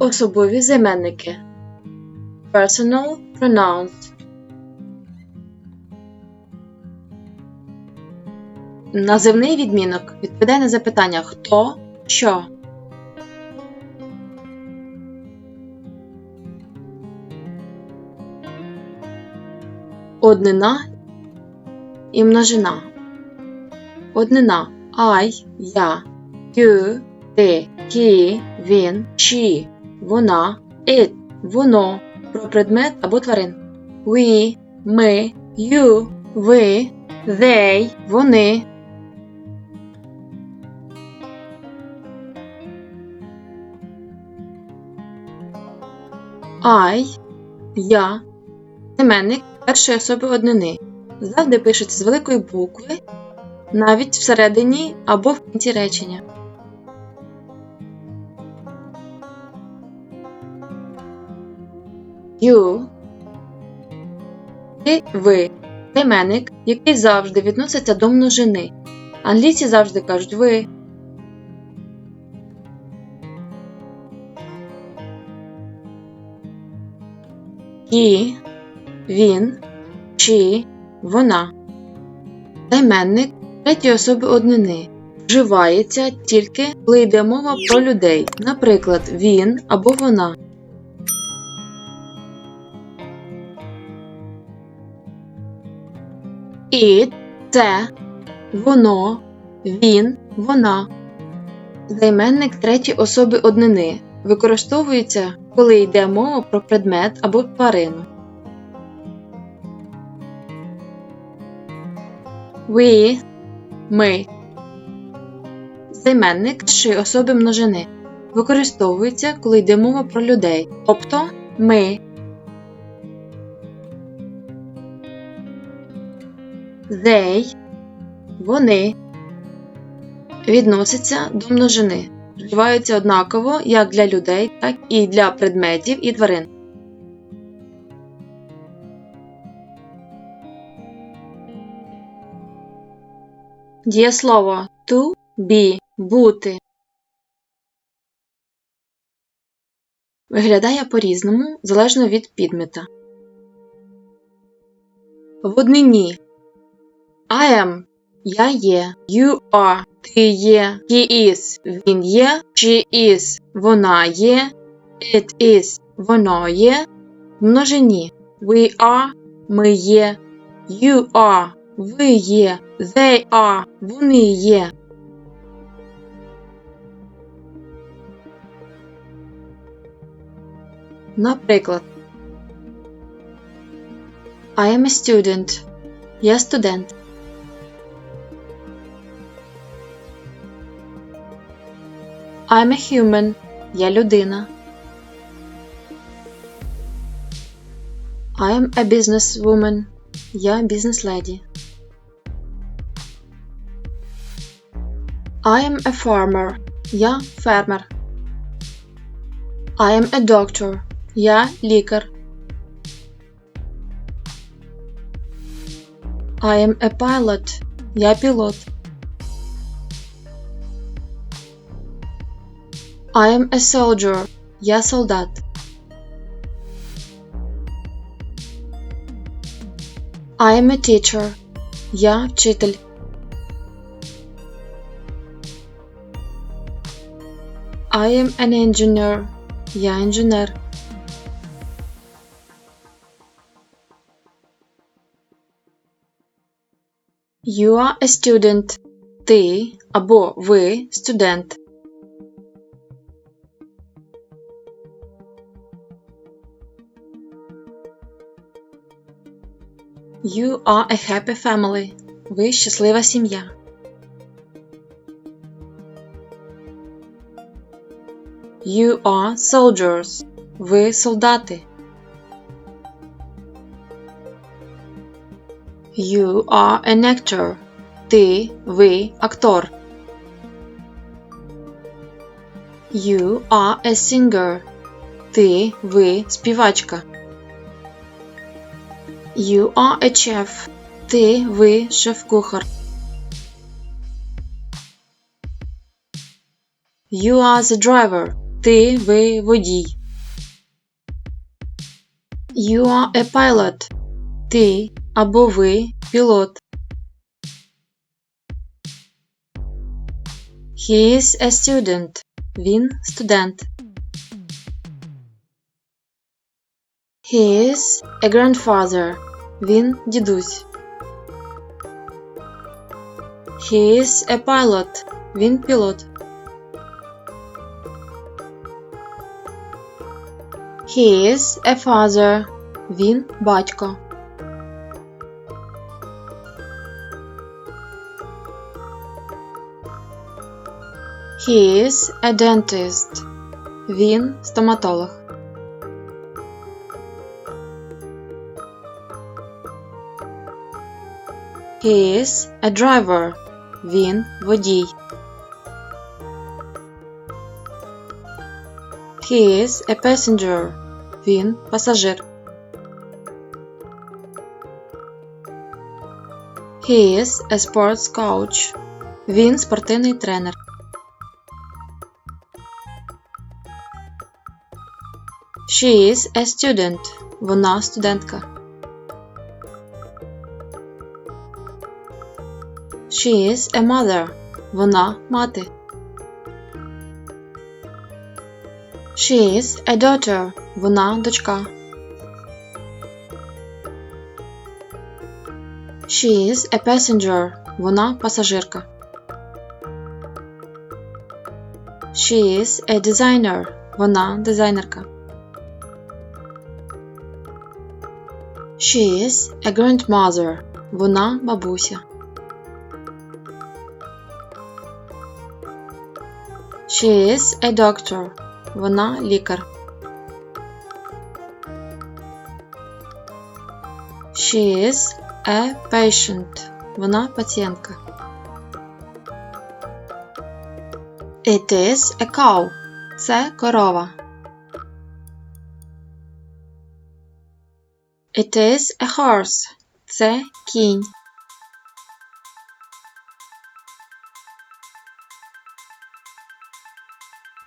Особові займенники. Personal pronouns. Називний відмінок відповідає на запитання хто, що. Однина і множина. Однина I, я, you, ти, he, він, she, вона, it, воно про предмет або тварин. We, ми, you, ви, they, вони. I, я, іменник першої особи однини. Завжди пишеться з великої букви, навіть всередині або в кінці речення. You ти ви іменник, який завжди відноситься до множини. Англійці завжди кажуть ви. He, він, she, вона. Займенник третьої особи однини вживається тільки коли йде мова про людей, наприклад, він або вона. It – це, воно, він, вона. Займенник третьої особи однини використовується, коли йде мова про предмет або тварину. We – ми. Займенник першої особи множини використовується, коли йде мова про людей, тобто ми. They – вони відносяться до множини, вживаються однаково як для людей, так і для предметів і тварин. Дієслово to be бути виглядає по-різному залежно від підмета. В однині I am. Я є, you are. Ти є, he is. Він є, she is. Вона є, it is. Воно є. В множині. We are. Ми є, you are. Ви є, they are. Вони є. Наприклад, I am a student. Я студент. I'm a human. Я людина. I am a businesswoman. Я бізнес-леді. I am a farmer. Я фермер. I am a doctor. Я лікар. I am a pilot. Я пілот. I am a soldier. Я солдат. I am a teacher. Я вчитель. I am an engineer. Я інженер. You are a student. Ти або ви студент. You are a happy family. Ви щаслива сім'я. You are soldiers. Ви солдати. You are an actor. Ти, ви актор. You are a singer. Ти, ви співачка. You are a chef. Ти, ви шеф-кухар. You are the driver. Ти, ви, водій. You are a pilot. Ти або ви пілот. He is a student. Він студент. He is a grandfather. Він дідусь. He is a pilot. Він пілот. He is a father. Він батько. He is a dentist. Він стоматолог. He is a driver. Він водій. He is a passenger. Він пасажир. He is a sports coach. Він спортивний тренер. She is a student. Вона студентка. She is a mother. Вона мати. She is a daughter. Вона дочка. She is a passenger. Вона пасажирка. She is a designer. Вона дизайнерка. She is a grandmother. Вона бабуся. She is a doctor. Вона лікар. She is a patient. Вона пацієнтка. It is a cow. Це корова. It is a horse. Це кінь.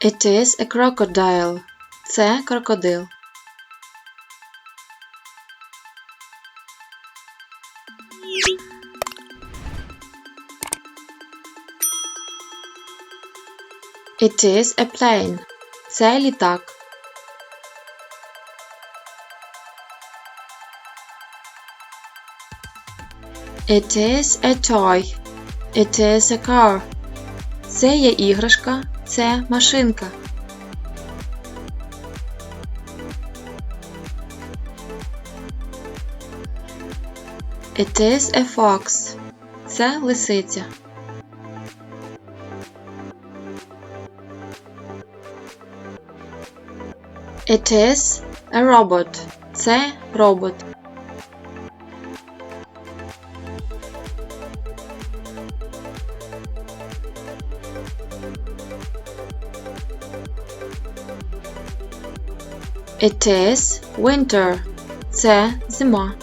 It is a crocodile. Це крокодил. It is a plane. Це літак. It is a toy. It is a car. Це є іграшка, це машинка. It is a fox. Це лисиця. It is a robot. Це робот. It is winter. Це зима.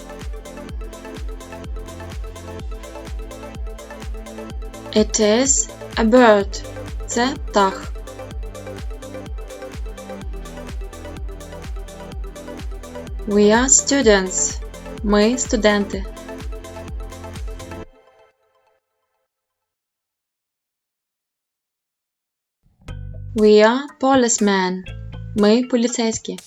It is a bird. Це птах. We are students. Ми студенти. We are policemen. Ми поліцейські.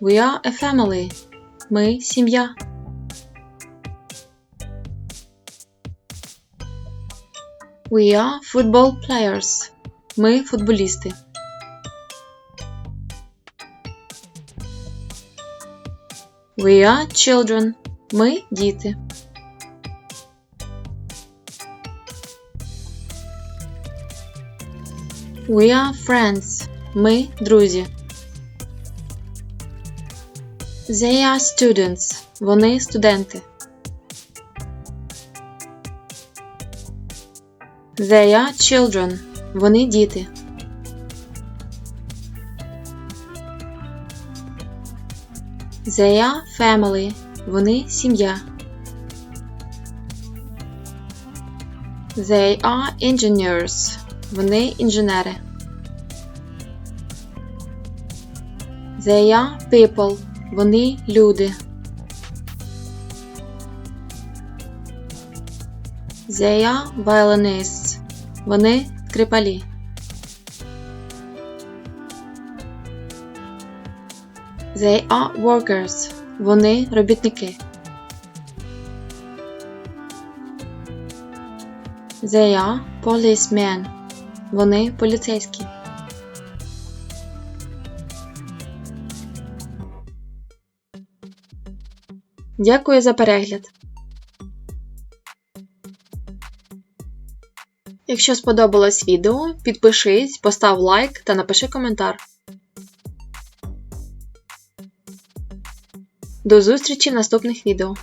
We are a family. Ми сім'я. We are football players. Ми футболісти. We are children. Ми діти. We are friends. Ми друзі. They are students. Вони студенти. They are children. Вони діти. They are family. Вони сім'я. They are engineers. Вони інженери. They are people. Вони люди. They are violinists. Вони скрипалі. They are workers. Вони робітники. They are policemen. Вони поліцейські. Дякую за перегляд. Якщо сподобалось відео, підпишись, постав лайк та напиши коментар. До зустрічі в наступних відео.